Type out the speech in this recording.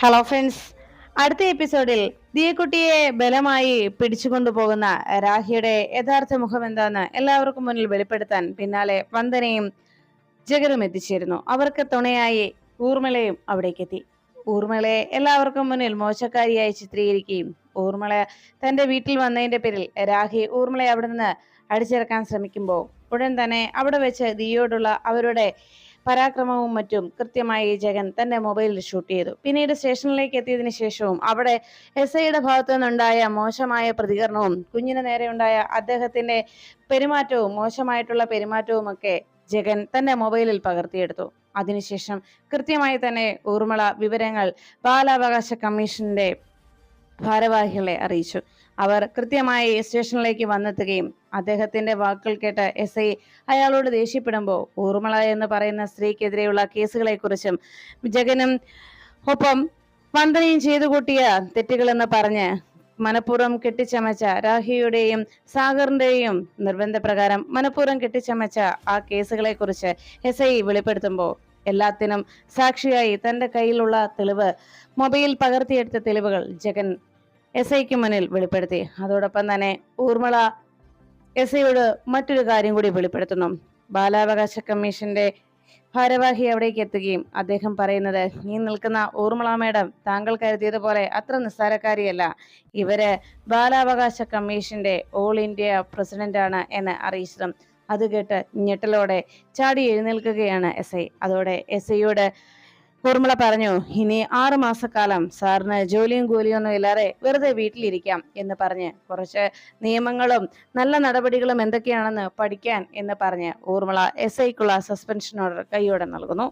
Hello friends അടുത്ത എപ്പിസോഡിൽ ദിയക്കുട്ടിയെ ബലമായി പിടിച്ചുകൊണ്ടുപോകുന്ന രാഹിയുടെ യഥാർത്ഥ മുഖം എന്താന്ന് എല്ലാവർക്കും മുന്നിൽ വെളിപ്പെടുത്താൻ പിന്നാലെ വന്ദനയും ജഗനും എത്തിച്ചേരുന്നു. അവർക്ക് തുണയായി ഊർമിളയും അവിടേക്ക് എത്തി. ഊർമിളയെ എല്ലാവർക്കും മുന്നിൽ മോശക്കാരിയായി ചിത്രീകരിക്കുകയും ഊർമിള തന്റെ വീട്ടിൽ വന്നതിന്റെ പേരിൽ രാഹി ഊർമിളയെ അവിടെ നിന്ന് അടിച്ചിറക്കാൻ ശ്രമിക്കുമ്പോൾ ഉടൻ തന്നെ അവിടെ വെച്ച് ദിയോടുള്ള അവരുടെ പരാക്രമവും മറ്റും കൃത്യമായി ജഗൻ തന്റെ മൊബൈലിൽ ഷൂട്ട് ചെയ്തു. പിന്നീട് സ്റ്റേഷനിലേക്ക് എത്തിയതിനു ശേഷവും അവിടെ എസ് ഐയുടെ ഭാഗത്തു നിന്നുണ്ടായ മോശമായ പ്രതികരണവും കുഞ്ഞിന് നേരെ ഉണ്ടായ അദ്ദേഹത്തിന്റെ പെരുമാറ്റവും മോശമായിട്ടുള്ള പെരുമാറ്റവും ഒക്കെ ജഗൻ തന്റെ മൊബൈലിൽ പകർത്തിയെടുത്തു. അതിനുശേഷം കൃത്യമായി തന്നെ ഊർമിള വിവരങ്ങൾ ബാലാവകാശ കമ്മീഷന്റെ ഭാരവാഹികളെ അറിയിച്ചു. അവർ കൃത്യമായി സ്റ്റേഷനിലേക്ക് വന്നെത്തുകയും അദ്ദേഹത്തിന്റെ വാക്കുകൾ കേട്ട് എസ് ഐ അയാളോട് ദേഷ്യപ്പെടുമ്പോൾ ഊർമിള എന്ന് പറയുന്ന സ്ത്രീക്കെതിരെയുള്ള കേസുകളെക്കുറിച്ചും ജഗനും ഒപ്പം വന്ദനയും ചെയ്തു കൂട്ടിയ തെറ്റുകളെന്ന് പറഞ്ഞ് മനഃപൂർവം കെട്ടിച്ചമച്ച രാഹിയുടെയും സാഗറിന്റെയും നിർബന്ധപ്രകാരം മനഃപൂർവം കെട്ടിച്ചമച്ച ആ കേസുകളെ കുറിച്ച് എസ് ഐ വെളിപ്പെടുത്തുമ്പോൾ എല്ലാത്തിനും സാക്ഷിയായി തന്റെ കയ്യിലുള്ള തെളിവ് മൊബൈൽ പകർത്തിയെടുത്ത തെളിവുകൾ ജഗൻ എസ് ഐക്ക് മുന്നിൽ വെളിപ്പെടുത്തി. അതോടൊപ്പം തന്നെ ഊർമിള എസ് ഐയോട് മറ്റൊരു കാര്യം കൂടി വെളിപ്പെടുത്തുന്നു. ബാലാവകാശ കമ്മീഷന്റെ ഭാരവാഹി അവിടേക്ക് എത്തുകയും അദ്ദേഹം പറയുന്നത് ഈ നിൽക്കുന്ന ഊർമിള മേഡം താങ്കൾ കരുതിയതുപോലെ അത്ര നിസ്സാരക്കാരിയല്ല. ഇവർ ബാലാവകാശ കമ്മീഷന്റെ ഓൾ ഇന്ത്യ പ്രസിഡന്റാണ് എന്ന് അറിയിച്ചതും. അത് കേട്ട് ഞെട്ടലോടെ ചാടി എഴുന്നേൽക്കുകയാണ് എസ് ഐ. അതോടെ എസ് ഐയോട് ഊർമിള പറഞ്ഞു ഇനി ആറു മാസക്കാലം സാറിന് ജോലിയും കൂലിയും ഒന്നും ഇല്ലാതെ വെറുതെ വീട്ടിലിരിക്കാം എന്ന് പറഞ്ഞ് കുറച്ച് നിയമങ്ങളും നല്ല നടപടികളും എന്തൊക്കെയാണെന്ന് പഠിക്കാൻ എന്ന് പറഞ്ഞ് ഊർമിള എസ് ഐക്കുള്ള സസ്പെൻഷൻ ഓർഡർ കൈയോടെ നൽകുന്നു.